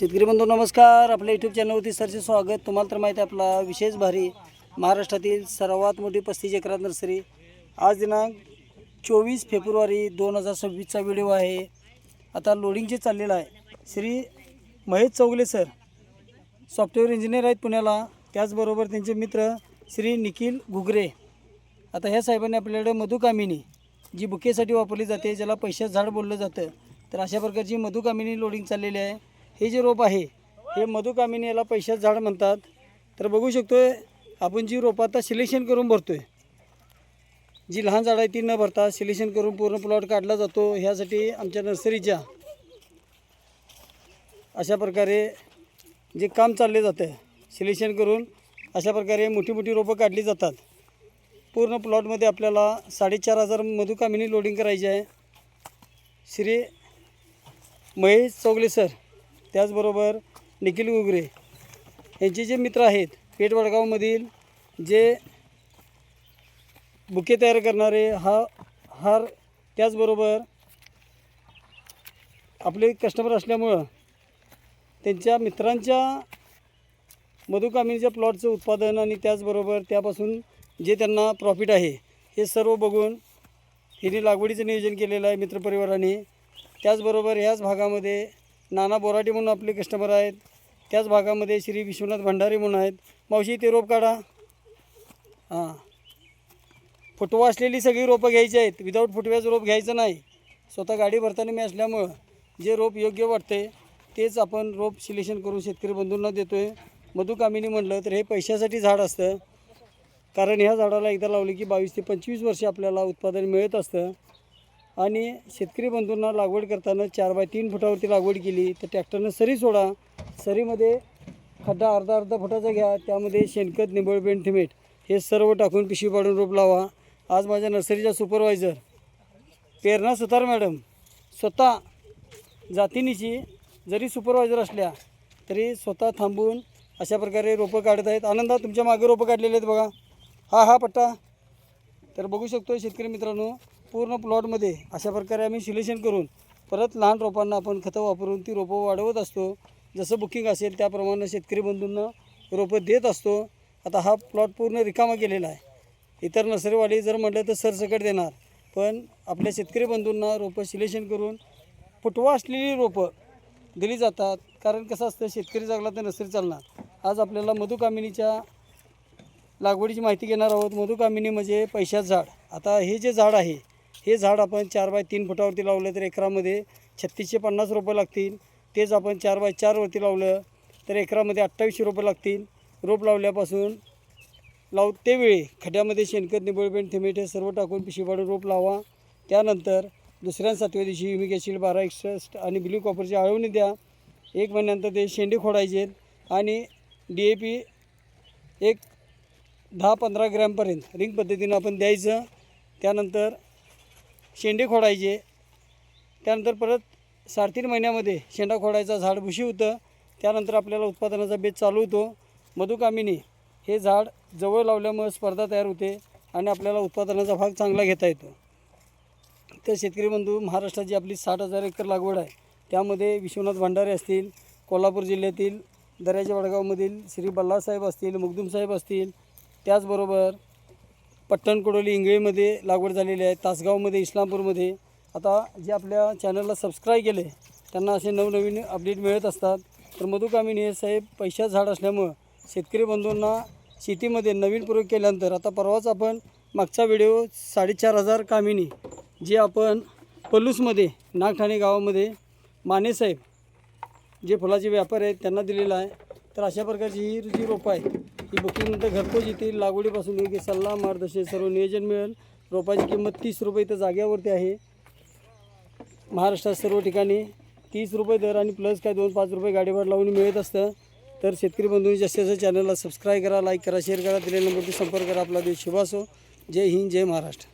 शेतकरी बंधू नमस्कार. आपल्या यूट्यूब चॅनलवरती सरचे स्वागत. तुम्हाला तर माहिती आहे आपला विशेष भारी महाराष्ट्रातील सर्वात मोठी पस्तीस एकरात नर्सरी. आज दिनांक चोवीस फेब्रुवारी दोन हजार सव्वीसचा व्हिडिओ आहे. आता लोडिंगचे चाललेलं आहे Shri Mahesh Chougule sir software engineer आहेत पुण्याला. त्याचबरोबर त्यांचे मित्र श्री निखिल घुगरे. आता ह्या साहेबांनी आपल्याकडे मधुकामिनी जी बुकेसाठी वापरली जाते ज्याला पैशात झाड बोललं जातं. तर अशा प्रकारची मधुकामिनी लोडिंग चाललेली आहे. हे जे रोप आहे हे मधुकामिनी याला पैशात झाड म्हणतात. तर बघू शकतो आहे आपण जी रोपं आता सिलेक्शन करून भरतो आहे जी लहान झाडं आहे ती न भरता सिलेक्शन करून पूर्ण प्लॉट काढला जातो. ह्यासाठी आमच्या नर्सरीच्या अशा प्रकारे जे काम चालले जातं सिलेक्शन करून अशा प्रकारे मोठी मोठी रोपं काढली जातात. पूर्ण प्लॉटमध्ये आपल्याला साडेचार हजार मधुकामिनी लोडिंग करायची आहे. श्री महेश चौगले सर. त्याचबरोबर निखिल गुगरे यांचे जे मित्र आहेत पेठ वडगावमधील जे बुके तयार करणारे हा हार त्याचबरोबर आपले कस्टमर असल्यामुळं त्यांच्या मित्रांच्या मधुकामिनीच्या प्लॉटचं उत्पादन आणि त्याचबरोबर त्यापासून जे त्यांना प्रॉफिट आहे हे सर्व बघून हिने लागवडीचं नियोजन केलेलं आहे मित्रपरिवाराने. त्याचबरोबर ह्याच भागामध्ये नाना बोराटे म्हणून आपले कस्टमर आहेत. त्याच भागामध्ये श्री विश्वनाथ भंडारे म्हणून आहेत. मावशी ते रोप काढा. हां. फुटवा असलेली सगळी रोपं घ्यायची आहेत. विदाऊट फुटव्याचं रोप घ्यायचं नाही. स्वतः गाडी भरताना मी असल्यामुळं जे रोप योग्य वाटते तेच आपण रोप सिलेक्शन करून शेतकरी बंधूंना देतो आहे मधुकामिनी म्हटलं तर हे पैशासाठी झाड असतं. कारण ह्या झाडाला एकदा लावले की बावीस ते पंचवीस वर्षे आपल्याला उत्पादन मिळत असतं. आणि शेतकरी बंधूंना लागवड करताना चार बाय तीन फुटावरती लागवड केली तर ट्रॅक्टरनं सरी सोडा. सरीमध्ये खड्डा अर्धा अर्धा फुटाचा घ्या त्यामध्ये शेणखत निंबळ थिमेट हे सर्व टाकून पिशवी पाडून रोप लावा. आज माझ्या नर्सरीच्या सुपरवायझर प्रेरणा सुतार मॅडम स्वतः जातीनीची जरी सुपरवायझर असल्या तरी स्वतः थांबून अशा प्रकारे रोपं काढत आहेत. आनंदा तुमच्या मागे रोपं काढलेले आहेत बघा. हा हा पट्टा. तर बघू शकतो शेतकरी मित्रांनो पूर्ण प्लॉटमध्ये अशा प्रकारे आम्ही सिलेक्शन करून परत लहान रोपांना आपण खतं वापरून ती रोपं वाढवत असतो. जसं बुकिंग असेल त्याप्रमाणे शेतकरी बंधूंना रोपं देत असतो. आता हा प्लॉट पूर्ण रिकामा केलेला आहे. इतर नर्सरीवाली जर म्हटलं तर सरसकट देणार. पण आपल्या शेतकरी बंधूंना रोपं सिलेक्शन करून फुटवा असलेली रोपं दिली जातात. कारण कसं असतं शेतकरी जगला तर नर्सरी चालणार. आज आपल्याला मधुकामिनीच्या लागवडीची माहिती घेणार आहोत. मधुकामिनी म्हणजे पैशात झाड. आता हे जे झाड आहे हे झाड आपण चार बाय तीन फुटावरती लावलं तर एकरामध्ये छत्तीसशे पन्नास रुपये लागतील. तेच आपण चार बाय चारवरती लावलं तर एकरामध्ये अठ्ठावीसशे रुपये लागतील. रोप लावल्यापासून लाव त्यावेळी खड्यामध्ये शेणखत निबळबेंड थिमेट हे सर्व टाकून पिशवी पाडून रोप लावा. त्यानंतर दुसऱ्या सातव्या दिवशी युमिक ॲसिड बारा एकसष्ट आणि ब्ल्यू कॉपरची आळवणी द्या. एक महिन्यानंतर ते शेंडे खोडायचे आणि डी ए पी एक दहा पंधरा ग्रॅमपर्यंत रिंग पद्धतीनं आपण द्यायचं. त्यानंतर शेंडे खोडायचे. त्यानंतर परत साडेतीन महिन्यामध्ये शेंडा खोडायचा झाड भुशी होतं. त्यानंतर आपल्याला उत्पादनाचा बेत चालू होतो. मधुकामिनी हे झाड जवळ लावल्यामुळे स्पर्धा तयार होते आणि आपल्याला उत्पादनाचा भाग चांगला घेता येतो. तर शेतकरी बंधू महाराष्ट्राची आपली साठ हजार एकर लागवड आहे. त्यामध्ये विश्वनाथ भंडारे असतील कोल्हापूर जिल्ह्यातील दर्याच्या वडगावमधील श्री बल्लासाहेब असतील मुगदुम साहेब असतील. त्याचबरोबर पट्टण पट्टणकोडोली इंगळीमध्ये लागवड झालेली आहे तासगावमध्ये इस्लामपूरमध्ये. आता जे आपल्या चॅनलला सबस्क्राईब केले त्यांना असे नवनवीन अपडेट मिळत असतात. तर मधुकामिनी हे साहेब पैशात झाड असल्यामुळं शेतकरी बंधूंना शेतीमध्ये नवीन प्रयोग केल्यानंतर आता परवाच आपण मागचा व्हिडिओ साडेचार हजार कामिनी जे आपण पलूसमध्ये नागठाणे गावामध्ये मानेसाहेब जे फुलाचे व्यापार आहेत त्यांना दिलेला आहे. तर अशा प्रकारची ही जी रोपं आहेत ही बुकिंगनंतर घरपोच येतील लागवडीपासून योग्य सल्ला मार्गदर्शन सर्व नियोजन मिळेल. रोपाची किंमत तीस रुपये इथं जाग्यावरती आहे. महाराष्ट्रात सर्व ठिकाणी तीस रुपये दर आणि प्लस काय दोन पाच रुपये गाडीवर लावून मिळत असतं. तर शेतकरी बंधूंनी जास्तीत जास्त चॅनलला सबस्क्राईब करा लाईक करा शेअर करा दिलेल्या नंबरवरती संपर्क करा. आपला देश शुभ असो. जय हिंद जय महाराष्ट्र.